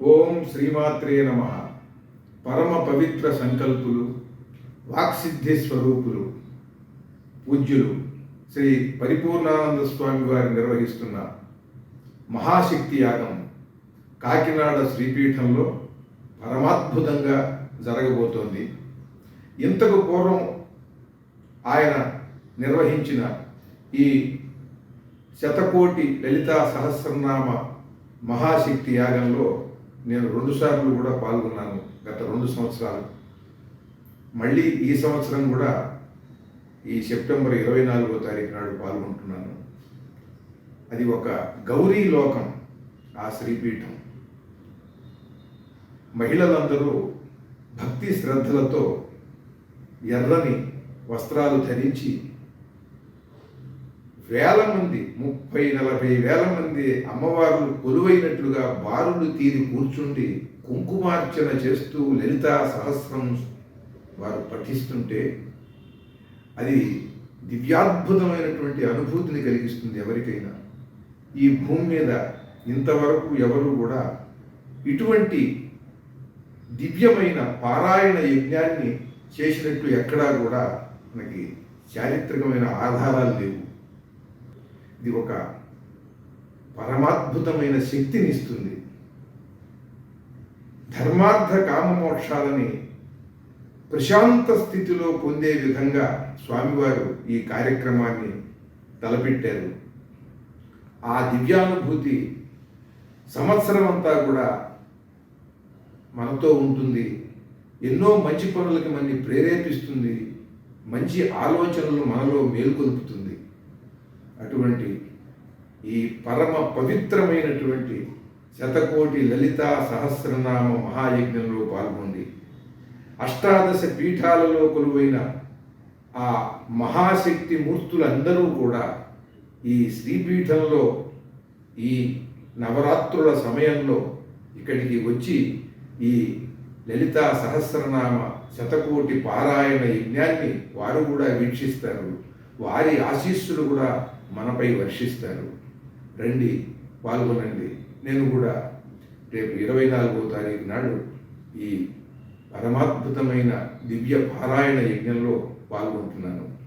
ఓం శ్రీమాత్రే నమ. పరమ పవిత్ర సంకల్పులు వాక్సిద్ధి స్వరూపులు పూజ్యులు శ్రీ పరిపూర్ణానంద స్వామి వారు నిర్వహిస్తున్న మహాశక్తి యాగం కాకినాడ శ్రీపీఠంలో పరమాద్భుతంగా జరగబోతోంది. ఇంతకు పూర్వం ఆయన నిర్వహించిన ఈ శతకోటి లలితా సహస్రనామ మహాశక్తి యాగంలో నేను రెండుసార్లు కూడా పాల్గొన్నాను గత రెండు సంవత్సరాలు. మళ్ళీ ఈ సంవత్సరం కూడా ఈ సెప్టెంబర్ ఇరవై నాలుగో తారీఖు నాడు పాల్గొంటున్నాను. అది ఒక గౌరీ లోకం ఆ శ్రీపీఠం. మహిళలందరూ భక్తి శ్రద్ధలతో ఎర్రని వస్త్రాలు ధరించి వేల మంది ముప్పై నలభై వేల మంది అమ్మవార్లు కొలువైనట్లుగా బారులు తీరి కూర్చుండి కుంకుమార్చన చేస్తూ లలితా సహస్రం వారు పఠిస్తుంటే అది దివ్యాద్భుతమైనటువంటి అనుభూతిని కలిగిస్తుంది ఎవరికైనా. ఈ భూమి మీద ఇంతవరకు ఎవరు కూడా ఇటువంటి దివ్యమైన పారాయణ యజ్ఞాన్ని చేసినట్టు ఎక్కడా కూడా మనకి చారిత్రకమైన ఆధారాలు లేవు. ఇది ఒక పరమాద్భుతమైన శక్తిని ఇస్తుంది. ధర్మార్థ కామమోక్షాలని ప్రశాంత స్థితిలో పొందే విధంగా స్వామివారు ఈ కార్యక్రమాన్ని తలపెట్టారు. ఆ దివ్యానుభూతి సంవత్సరం అంతా కూడా మనతో ఉంటుంది. ఎన్నో మంచి పనులకి మనని ప్రేరేపిస్తుంది. మంచి ఆలోచనలు మనలో మేల్కొల్పుతుంది. అటువంటి ఈ పరమ పవిత్రమైనటువంటి శతకోటి లలితా సహస్రనామ మహాయజ్ఞంలో పాల్గొండి అష్టాదశ పీఠాలలో కొలువైన ఆ మహాశక్తి మూర్తులందరూ కూడా ఈ శ్రీపీఠంలో ఈ నవరాత్రుల సమయంలో ఇక్కడికి వచ్చి ఈ లలితా సహస్రనామ శతకోటి పారాయణ యజ్ఞాన్ని వారు కూడా వీక్షిస్తారు. వారి ఆశీస్సులు కూడా మనపై వర్షిస్తారు. రండి పాల్గొనండి. నేను కూడా రేపు ఇరవై నాలుగో తారీఖు నాడు ఈ పరమాద్భుతమైన దివ్య పారాయణ యజ్ఞంలో పాల్గొంటున్నాను.